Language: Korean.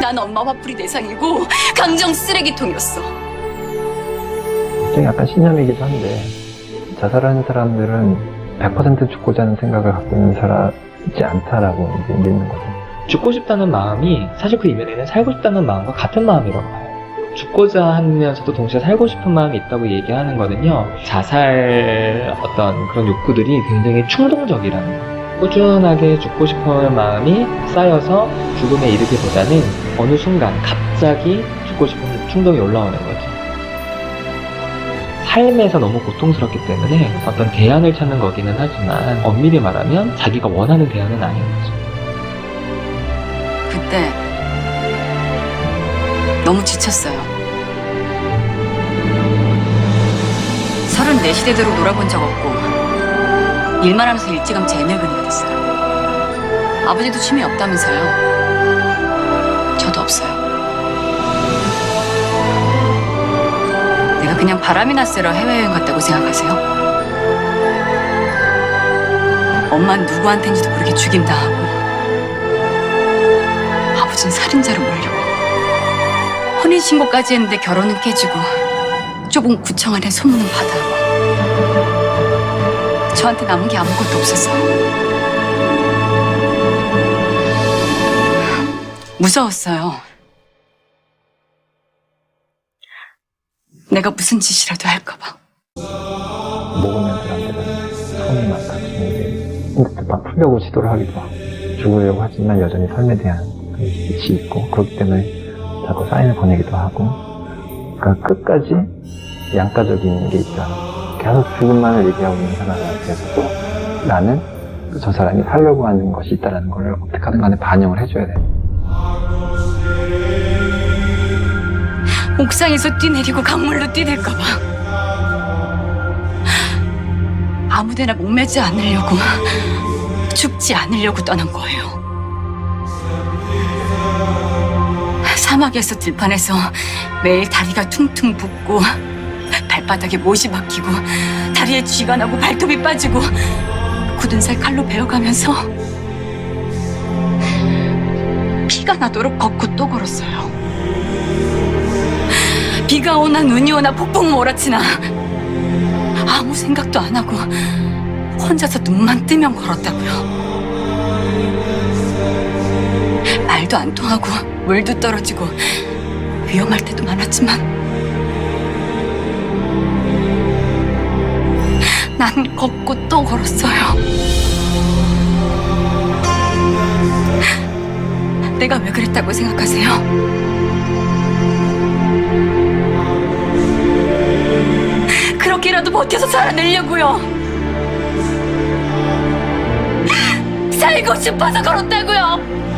난 엄마 화풀이 대상이고 감정 쓰레기통이었어. 좀 약간 신념이기도 한데 자살하는 사람들은 100% 죽고자 하는 생각을 갖고 있는 사람이지 않다라고 이제 믿는 거죠. 죽고 싶다는 마음이 사실 그 이면에는 살고 싶다는 마음과 같은 마음이라고 봐요. 죽고자 하면서도 동시에 살고 싶은 마음이 있다고 얘기하는 거는요. 자살 어떤 그런 욕구들이 굉장히 충동적이라는 거예요. 꾸준하게 죽고 싶은 마음이 쌓여서 죽음에 이르기보다는 어느 순간 갑자기 죽고 싶은 충동이 올라오는 거죠. 삶에서 너무 고통스럽기 때문에 어떤 대안을 찾는 거기는 하지만 엄밀히 말하면 자기가 원하는 대안은 아닌 거죠. 그때 너무 지쳤어요. 34시대대로 놀아본 적 없고 일만 하면서 일찌감치 애늙은이가 됐어요. 아버지도 취미 없다면서요. 저도 없어요. 내가 그냥 바람이나 쐬러 해외여행 갔다고 생각하세요? 엄마는 누구한테인지도 모르게 죽임당하고 아버지는 살인자로 몰려고 혼인신고까지 했는데 결혼은 깨지고 좁은 구청 안에 소문은 받아고 저한테 남은 게 아무것도 없었어요 무서웠어요. 내가 무슨 짓이라도 할까봐. 먹으면 사람들은 손이 많아지는데 근데 막 풀려고 시도를 하기도 하고 죽으려고 하지만 여전히 삶에 대한 그 빛이 있고 그렇기 때문에 자꾸 사인을 보내기도 하고 그러니까 끝까지 양가적인 게 있다. 계속 죽음만을 얘기하고 있는 사람한테서도 나는 저 사람이 살려고 하는 것이 있다는 걸 어떻게 하든 간에 반영을 해줘야 돼 옥상에서 뛰내리고 강물로 뛰들까봐. 아무데나 목매지 않으려고 죽지 않으려고 떠난 거예요. 사막에서 들판에서 매일 다리가 퉁퉁 붓고 발바닥에 못이 박히고 다리에 쥐가 나고 발톱이 빠지고 굳은 살 칼로 베어가면서 피가 나도록 걷고 또 걸었어요 비가 오나 눈이 오나 폭풍 몰아치나 아무 생각도 안 하고 혼자서 눈만 뜨면 걸었다고요. 말도 안 통하고 물도 떨어지고 위험할 때도 많았지만 난 걷고 또 걸었어요. 내가 왜 그랬다고 생각하세요? 그렇게라도 버텨서 살아내려고요. 살고 싶어서 걸었다고요.